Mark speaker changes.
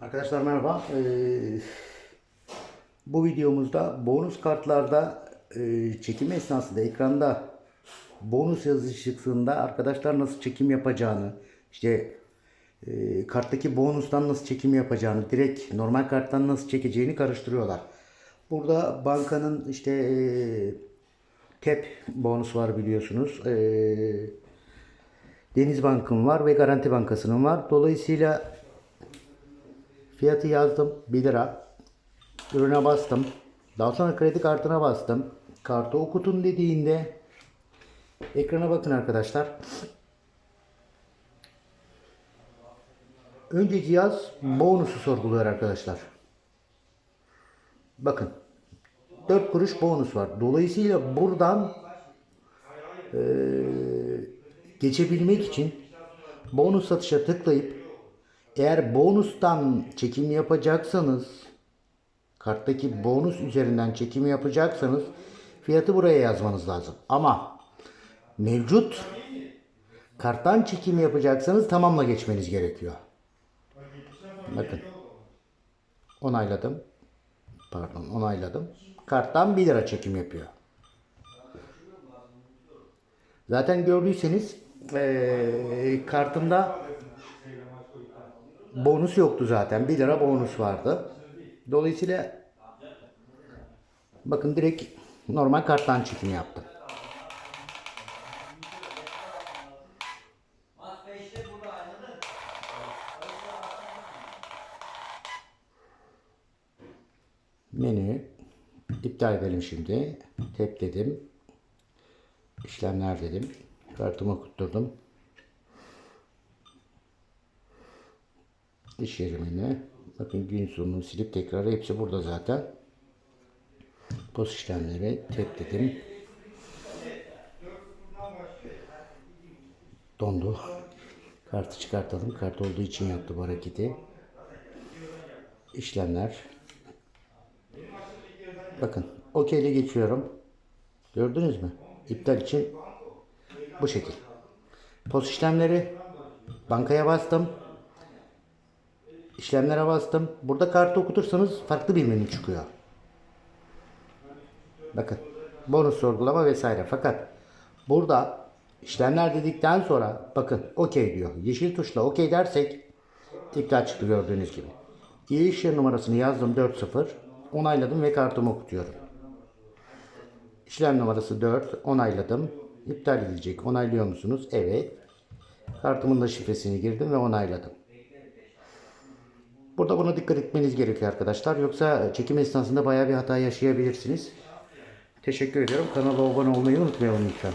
Speaker 1: Arkadaşlar merhaba. Ee, bu videomuzda bonus kartlarda e, çekim esnasında ekranda bonus yazısı çıktığında arkadaşlar nasıl çekim yapacağını, işte e, karttaki bonustan nasıl çekim yapacağını, direkt normal karttan nasıl çekeceğini karıştırıyorlar. Burada bankanın işte e, TEP bonus var biliyorsunuz. E, Deniz Bank'ın var ve Garanti Bankası'nın var. Dolayısıyla Fiyatı yazdım 1 lira. Ürüne bastım. Daha sonra kredi kartına bastım. Kartı okutun dediğinde ekrana bakın arkadaşlar. Önce cihaz bonusu sorguluyor arkadaşlar. Bakın. 4 kuruş bonus var. Dolayısıyla buradan eee, geçebilmek için bonus satışa tıklayıp eğer bonustan çekim yapacaksanız karttaki bonus üzerinden çekim yapacaksanız fiyatı buraya yazmanız lazım. Ama mevcut karttan çekim yapacaksanız tamamla geçmeniz gerekiyor. Bakın. Onayladım. Pardon onayladım. Karttan 1 lira çekim yapıyor. Zaten gördüyseniz eee kartımda bonus yoktu zaten. 1 lira bonus vardı. Dolayısıyla bakın direkt normal karttan çekim yaptım. Menü iptal edelim şimdi. Tep dedim. İşlemler dedim. Kartımı okutturdum. İş yerimine. Bakın gün sonu silip tekrar hepsi burada zaten. Post işlemleri tek dedim. Dondu. Kartı çıkartalım. Kart olduğu için yaptı bu hareketi. İşlemler. Bakın OK ile geçiyorum. Gördünüz mü? İptal için bu şekil. Post işlemleri bankaya bastım. İşlemlere bastım. Burada kartı okutursanız farklı bir menü çıkıyor. Bakın. Bonus sorgulama vesaire. Fakat burada işlemler dedikten sonra bakın OK diyor. Yeşil tuşla OK dersek iptal çıktı gördüğünüz gibi. İyi iş yeri numarasını yazdım 40. Onayladım ve kartımı okutuyorum. İşlem numarası 4. Onayladım. İptal edilecek. Onaylıyor musunuz? Evet. Kartımın da şifresini girdim ve onayladım. Burada buna dikkat etmeniz gerekiyor arkadaşlar. Yoksa çekim esnasında bayağı bir hata yaşayabilirsiniz. Teşekkür ediyorum. Kanala abone olmayı unutmayalım lütfen.